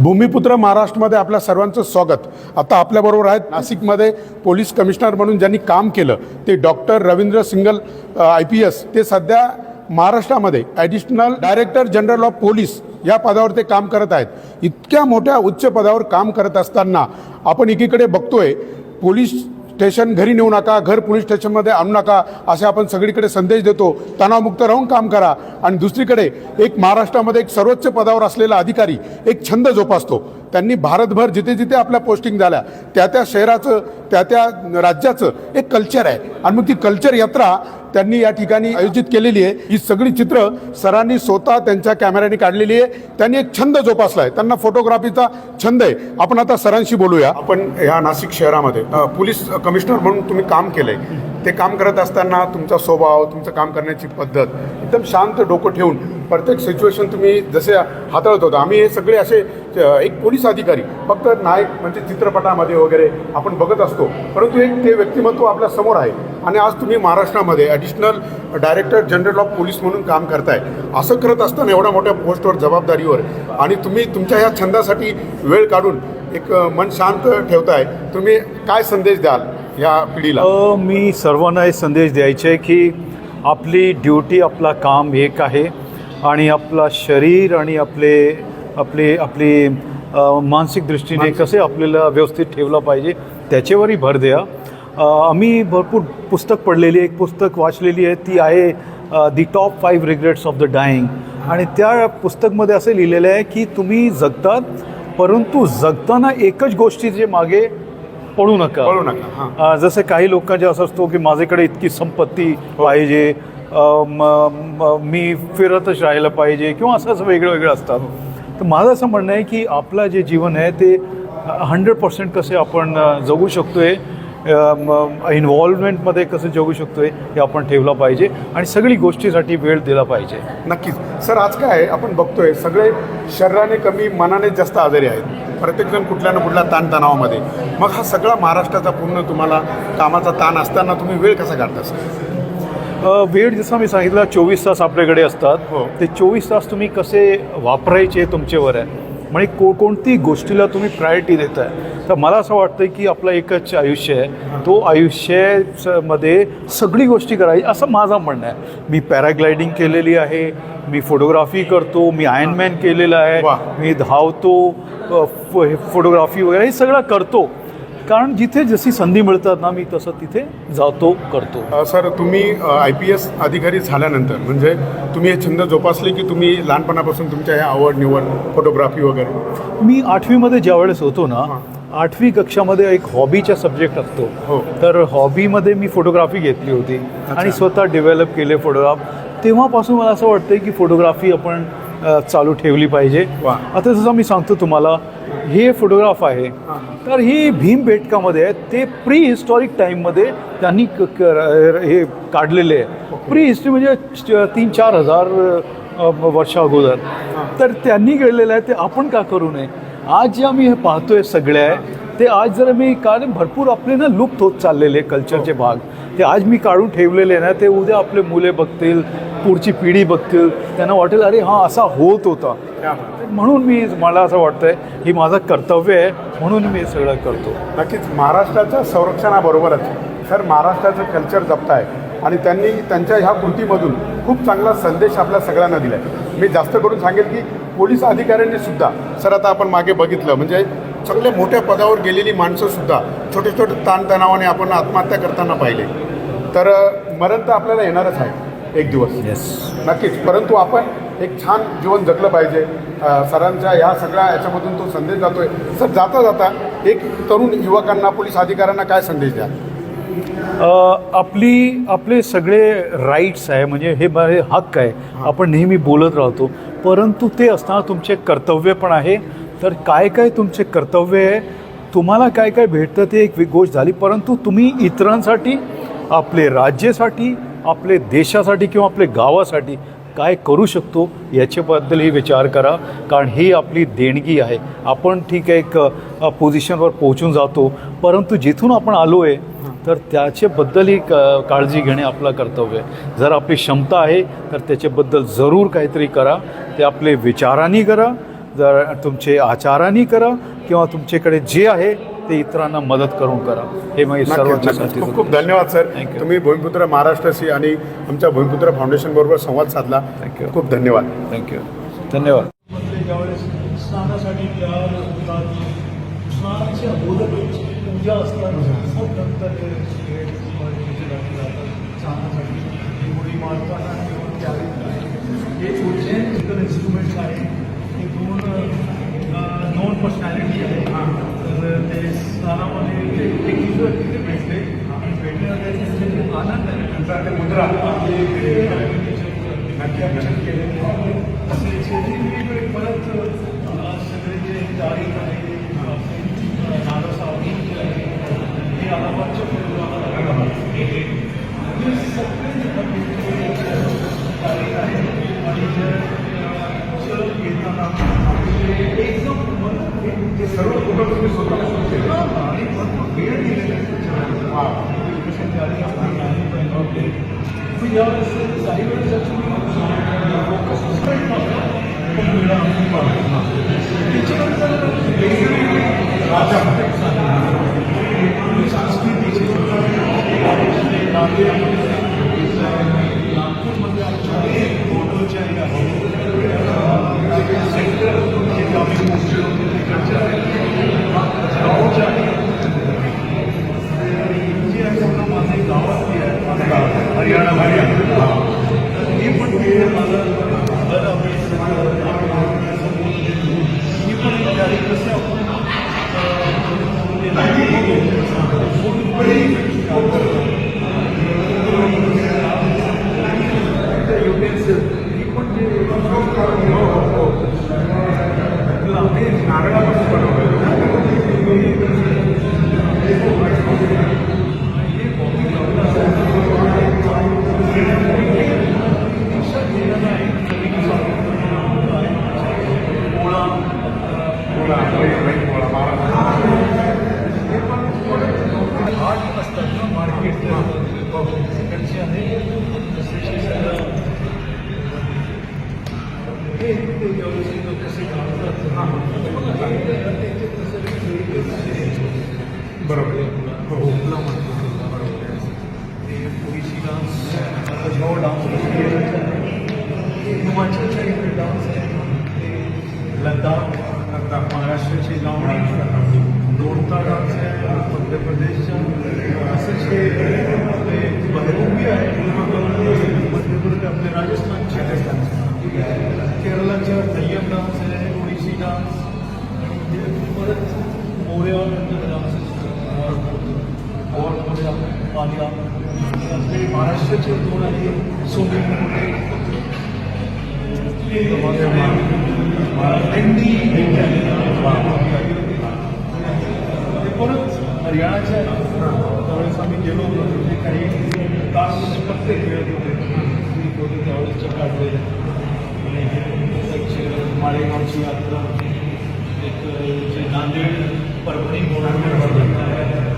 भूमिपुत्र महाराष्ट्रामध्ये आपल्या सर्वांचं स्वागत. आता आपल्याबरोबर आहेत नाशिकमध्ये पोलीस कमिशनर म्हणून ज्यांनी काम केलं ते doctor Ravindra Singal I P S. ते सध्या महाराष्ट्रामध्ये additional director general of police या पदावर ते काम करत आहेत. इतक्या मोठ्या उच्च पदावर काम करत असताना आपण एकीकडे बघतोय पोलीस स्टेशन घरी नेऊ नका घर पोलीस स्टेशनमध्ये आणू नका असे आपण सगळीकडे संदेश देतो. तणावमुक्त राहून काम करा. आणि दुसरीकडे एक महाराष्ट्रामध्ये एक सर्वोच्च पदावर असलेला अधिकारी एक छंद जोपासतो. त्यांनी भारतभर जिथे जिथे आपल्या पोस्टिंग झाल्या त्या त्या शहराचं त्या त्या राज्याचं एक कल्चर आहे. आणि मग ती कल्चर यात्रा त्यांनी या ठिकाणी आयोजित केलेली आहे. ही सगळी चित्र सरांनी स्वतः त्यांच्या कॅमेऱ्याने काढलेली आहे. त्यांनी एक छंद जोपासला आहे. त्यांना फोटोग्राफीचा छंद आहे. आपण आता सरांशी बोलूया. आपण ह्या नाशिक शहरामध्ये पोलीस कमिशनर म्हणून तुम्ही काम केलंय. ते काम करत असताना तुमचा स्वभाव तुमचं काम करण्याची पद्धत एकदम शांत डोकं ठेवून प्रत्येक सिच्युएशन तुम्ही जसे हाताळत होता. आम्ही हे सगळे असे एक पोलीस अधिकारी फक्त नायक म्हणजे चित्रपटामध्ये वगैरे आपण बघत असतो. परंतु एक ते व्यक्तिमत्व आपल्यासमोर आहे. आणि आज तुम्ही महाराष्ट्रामध्ये additional director general of police म्हणून काम करताय. असं करत असताना एवढ्या मोठ्या पोस्टवर जबाबदारीवर आणि तुम्ही तुमच्या ह्या छंदासाठी वेळ काढून एक मन शांत ठेवताय. तुम्ही काय संदेश द्याल या पिढीला? मी सर्वांना हे संदेश द्यायचे की आपली ड्युटी आपला काम एक आहे. आणि आपला शरीर आणि आपले आपले आपली मानसिक दृष्टीने कसे आपल्याला व्यवस्थित ठेवलं पाहिजे त्याच्यावरही भर द्या. आम्ही भरपूर पुस्तक पडलेली एक पुस्तक वाचलेली आहे ती आहे the top five regrets of the dying आणि त्या पुस्तकमध्ये असं लिहिलेलं आहे की तुम्ही जगतात परंतु जगताना एकच गोष्टीचे मागे पडू नका. पळू नका हां. जसं काही लोकांचे असं असतो की माझ्याकडे इतकी संपत्ती पाहिजे अ, म- फिरतच राहिलं पाहिजे किंवा असं असं वेगळं वेगळं असतात तर माझं असं म्हणणं आहे की आपलं जे जीवन आहे ते हंड्रेड पर्सेंट कसे आपण जगू शकतो आहे इन्व्हॉल्वमेंटमध्ये कसं जगू शकतो आहे हे आपण ठेवलं पाहिजे आणि सगळी गोष्टीसाठी वेळ दिला पाहिजे. नक्कीच. सर आज काय आहे? आपण बघतोय सगळे शरीराने कमी मनाने जास्त आजारी आहेत. प्रत्येकजण कुठल्या ना कुठल्या ताणतणावामध्ये. मग हा सगळा महाराष्ट्राचा पूर्ण तुम्हाला कामाचा ताण असताना तुम्ही वेळ कसा काढता सर? वेळ जसं मी सांगितलं चोवीस तास आपल्याकडे असतात. हो. ते चोवीस तास तुम्ही कसे वापरायचे तुमच्यावर आहे? म्हणजे को कोणती गोष्टीला तुम्ही प्रायोरिटी देत आहे तर मला असं वाटतं की आपलं एकच आयुष्य आहे. तो आयुष्यामध्ये सगळी गोष्टी करायची असं माझं म्हणणं आहे. मी पॅराग्लायडिंग केलेली आहे. मी फोटोग्राफी करतो. मी आयनमॅन केलेलं आहे. मी धावतो. फोटोग्राफी वगैरे हे सगळं करतो. कारण जिथे जशी संधी मिळतात ना मी तसं तिथे जातो करतो. सर तुम्ही आय पी एस अधिकारी झाल्यानंतर म्हणजे तुम्ही हे छंद जोपासले की तुम्ही लहानपणापासून तुमच्या ह्या आवड निवड फोटोग्राफी वगैरे? मी आठवीमध्ये ज्यावेळेस होतो ना आठवी कक्षामध्ये एक हॉबीचा सब्जेक्ट असतो. हो. तर हॉबीमध्ये मी फोटोग्राफी घेतली होती. आणि स्वतः डेव्हलप केले फोटोग्राफ तेव्हापासून मला असं वाटतं की फोटोग्राफी आपण चालू ठेवली पाहिजे. आता जसं मी सांगतो तुम्हाला हे फोटोग्राफ आहे. तर ही भीमबेटकामध्ये आहे. ते प्री हिस्टॉरिक टाईममध्ये त्यांनी हे काढलेले आहे. प्री हिस्ट्री म्हणजे तीन चार हजार वर्षा अगोदर. तर त्यांनी केलेलं आहे ते आपण का करू नये? आज जे आम्ही हे पाहतोय सगळे आहे ते आज जर मी कारण भरपूर आपले ना लुप्त होत चाललेले कल्चरचे भाग. ते आज मी काढून ठेवलेले ना ते उद्या आपले मुले बघतील पुढची पिढी बघतील त्यांना वाटेल अरे हा असा होत होता. म्हणून मी मला असं वाटतंय ही माझं कर्तव्य आहे म्हणून मी सगळं करतो. नक्कीच महाराष्ट्राच्या संरक्षणाबरोबरच सर महाराष्ट्राचं कल्चर जपताय आणि त्यांनी त्यांच्या ह्या कृतीमधून खूप चांगला संदेश आपल्या सगळ्यांना दिला आहे मी जास्त करून सांगेल की पोलीस अधिकाऱ्यांनी सुद्धा सर आता आपण मागे बघितलं म्हणजे चांगल्या मोठ्या पदावर गेलेली माणसंसुद्धा छोटे छोटे ताणतणावाने आपण आत्महत्या करताना पाहिले. तर मरण तर आपल्याला येणारच आहे. एक दिवस. येस नक्कीच. परंतु आपण एक छान जीवन जगलं पाहिजे. सरांच्या ह्या सगळ्या याच्यामधून तो संदेश जातोय. सर जाता जाता एक तरुण युवकांना पोलीस अधिकाऱ्यांना काय संदेश द्या? आपली आपले सगळे राईट्स आहे. म्हणजे हे बरे हक्क आहे. आपण नेहमी बोलत राहतो. परंतु ते असताना तुमचे कर्तव्य पण आहे. तर काय काय तुमचे कर्तव्य आहे? तुम्हाला काय काय भेटतं ते एक गोष्ट झाली. परंतु तुम्ही इतरांसाठी आपले राज्यासाठी आपले देशासाठी किंवा आपले गावासाठी काय करू शकतो याच्याबद्दलही विचार करा. कारण ही आपली देणगी आहे. आपण ठीक आहे एक पोझिशनवर पोहोचून जातो. परंतु जिथून आपण आलो आहे तर त्याच्याबद्दलही क काळजी घेणे आपलं कर्तव्य आहे. जर आपली क्षमता आहे तर त्याच्याबद्दल जरूर काहीतरी करा. ते आपले विचारांनी करा. जर तुमचे आचारांनी करा किंवा तुमच्याकडे जे आहे ते इतरांना मदत करून करा. हे मी नक्कीच, सर्वांच्यासाठी. खूप खूप धन्यवाद सर. You. तुम्ही भूमिपुत्र महाराष्ट्राशी आणि आमच्या भूमिपुत्र फाउंडेशन बरोबर संवाद साधला. You. खूप धन्यवाद. थँक्यू धन्यवाद. स्नानासाठी आनंद आहे त्यांचा ते मुद्रा। ते कॅप्चर केलेले आहे असे वेगवेगळे परत अ, सगळे जे तारीख आहे नाना सावधी आहे हे। अलाहाबादच्या पूर्व हे सगळे तारीख आहे आणि जे सर्व येताना एकदम मन- हे- हे सर्व कुटुंब तुम्ही स्वतः केलं आणि भरपूर वेळ दिलेला आहे मी यावेळेस काही वेळेस फोकस महाराष्ट्राचे दोन आहे सोने दिंडी परत हरियाणाच्या त्यावेळेस आम्ही गेलो होतो तिथे काही तास पत्ते खेळत होते होते त्यावेळेस काढलेले आणि माळेगावची यात्रा एक जे नांदेड परभणी बोलावणार